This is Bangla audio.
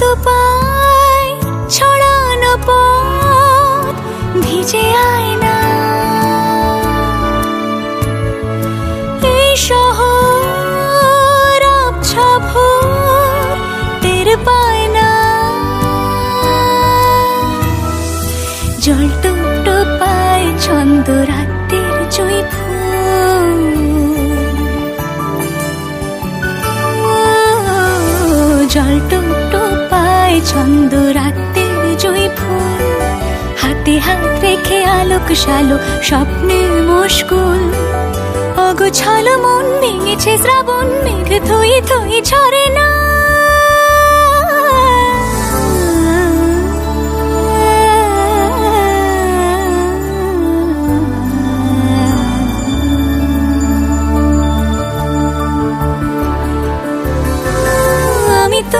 কত পায় ছড়ানো পথ ভিজে আয় না এই শহর আবছা ভোর টের পায় না জল পায় ছন্দ রাতের জয় ফুল। হাতে হাত রেখে আলোক শালো স্বপ্নের মুশকুল অগোছালো মন ভেঙেছে শ্রাবণ মেঘ থই ধুই ঝরে না